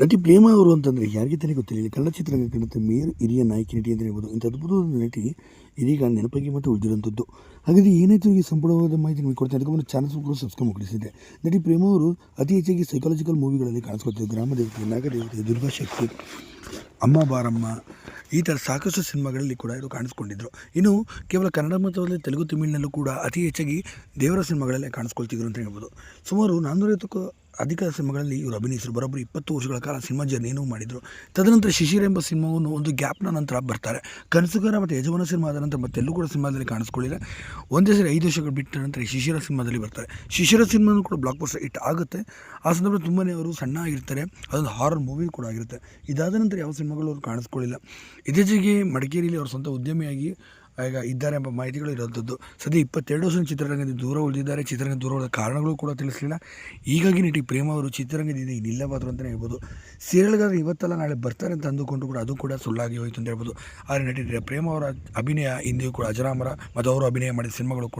ನಟಿ ಪ್ರೇಮ ಅವರು ಅಂತಂದರೆ ಯಾರಿಗೆ ತಾನೇ ಗೊತ್ತಿಲ್ಲ. ಕನ್ನಡ ಕನ್ನಡ ಚಿತ್ರರಂಗಕ್ಕೆ ಮೇರು ಹಿರಿಯ ನಾಯಕಿ ನಟಿ ಅಂತ ಹೇಳ್ಬೋದು. ಇಂಥ ಅದ್ಭುತವಾದ ನಟಿ ಇದೀಗ ನೆನಪಿಗೆ ಮತ್ತು ಉಳಿದಿರುವಂಥದ್ದು. ಹಾಗಾದರೆ ಏನಾಯಿತು ಈ ಸಂಪೂರ್ಣವಾದ ಮಾಹಿತಿ ನಿಮಗೆ ಕೊಡ್ತೀನಿ ಅದಕ್ಕೆ ಒಂದು ಚಾನಲ್ಸ್ ಕೂಡ ಸಬ್ಸ್ಕ್ರೈಬ್ ಮಾಡಿಸಿದ್ದೆ ನಟಿ ಪ್ರೇಮ ಅವರು ಅತಿ ಹೆಚ್ಚಾಗಿ ಸೈಕಾಲಜಿಕಲ್ ಮೂವಿಗಳಲ್ಲಿ ಕಾಣಿಸ್ಕೊಳ್ತಿದ್ರು ಗ್ರಾಮ ದೇವತೆ ನಾಗದೇವತೆ ದುರ್ಗಾಶಕ್ತಿ ಅಮ್ಮ ಬಾರಮ್ಮ ಈ ಥರ ಸಾಕಷ್ಟು ಸಿನಿಮಾಗಳಲ್ಲಿ ಕೂಡ ಇವರು ಕಾಣಿಸ್ಕೊಂಡಿದ್ರು. ಇನ್ನು ಕೇವಲ ಕನ್ನಡ ಮತ್ತು ತೆಲುಗು, ತಮಿಳಿನಲ್ಲೂ ಕೂಡ ಅತಿ ಹೆಚ್ಚಾಗಿ ದೇವರ ಸಿನಿಮಾಗಳಲ್ಲೇ ಕಾಣಿಸ್ಕೊಳ್ತಿದ್ರು ಅಂತ ಹೇಳ್ಬೋದು. ಸುಮಾರು ನಾನ್ನೂರೈವತ್ತಕ್ಕೂ ಅಧಿಕ ಸಿನಿಮಾಗಳಲ್ಲಿ ಇವರು ಅಭಿನಯಿಸಿದ್ರು. ಬರೋಬ್ಬರಿ ಇಪ್ಪತ್ತು ವರ್ಷಗಳ ಕಾಲ ಸಿನಿಮಾ ಜರ್ನಿನೂ ಮಾಡಿದರು. ತದನಂತರ ಶಿಶಿರ ಎಂಬ ಸಿನಿಮಾವನ್ನು ಒಂದು ಗ್ಯಾಪ್ನ ನಂತರ ಬರ್ತಾರೆ. ಕನಸುಗಾರ ಮತ್ತು ಯಜಮಾನ ಸಿನಿಮಾದ ನಂತರ ಮತ್ತೆಲ್ಲೂ ಕೂಡ ಸಿನಿಮಾದಲ್ಲಿ ಕಾಣಿಸ್ಕೊಳ್ಳಿಲ್ಲ. ಒಂದೇ ಸರಿ ಐದು ವರ್ಷಗಳು ಬಿಟ್ಟ ನಂತರ ಶಿಶಿರ ಸಿನಿಮಾದಲ್ಲಿ ಬರ್ತಾರೆ. ಶಿಶಿರ ಸಿನಿಮಾನು ಕೂಡ ಬ್ಲಾಕ್ ಬಸ್ಟರ್ ಹಿಟ್ ಆಗುತ್ತೆ. ಆ ಸಂದರ್ಭದಲ್ಲಿ ತುಂಬಾ ಅವರು ಸಣ್ಣ ಆಗಿರ್ತಾರೆ. ಅದೊಂದು ಹಾರರ್ ಮೂವಿ ಕೂಡ ಆಗಿರುತ್ತೆ. ಇದಾದ ನಂತರ ಯಾವ ಸಿನಿಮಾಗಳು ಅವರು ಕಾಣಿಸ್ಕೊಳ್ಳಿಲ್ಲ. ಇತ್ತೀಚೆಗೆ ಮಡಿಕೇರಿಯಲ್ಲಿ ಅವರು ಸ್ವಂತ ಉದ್ಯಮಿಯಾಗಿ ಈಗ ಇದ್ದಾರೆ ಎಂಬ ಮಾಹಿತಿಗಳು ಇರುವಂಥದ್ದು. ಸದ್ಯ ಇಪ್ಪತ್ತೆರಡು ವರ್ಷ ಚಿತ್ರರಂಗದಿಂದ ದೂರ ಉಳಿದಿದ್ದಾರೆ. ಚಿತ್ರರಂಗ ದೂರ ಉಳಿದ ಕಾರಣಗಳು ಕೂಡ ತಿಳಿಸಲಿಲ್ಲ. ಹೀಗಾಗಿ ನಟಿ ಪ್ರೇಮ ಅವರು ಚಿತ್ರರಂಗದಿಂದ ಇಲ್ಲವಾದರು ಅಂತಲೇ ಹೇಳ್ಬೋದು. ಸೀರಿಯಲ್ಗಾದ್ರೆ ಇವತ್ತಲ್ಲ ನಾಳೆ ಬರ್ತಾರೆ ಅಂತ ಅಂದುಕೊಂಡು ಕೂಡ ಅದು ಕೂಡ ಸುಳ್ಳಾಗಿ ಹೋಯಿತು ಅಂತ ಹೇಳ್ಬೋದು. ಆದರೆ ನಟಿ ಪ್ರೇಮ ಅವರ ಅಭಿನಯ ಹಿಂದೆಯೂ ಕೂಡ ಅಜರಾಮರ ಮತ್ತು ಅವರು ಅಭಿನಯ ಮಾಡಿದ ಸಿನಿಮಾಗಳು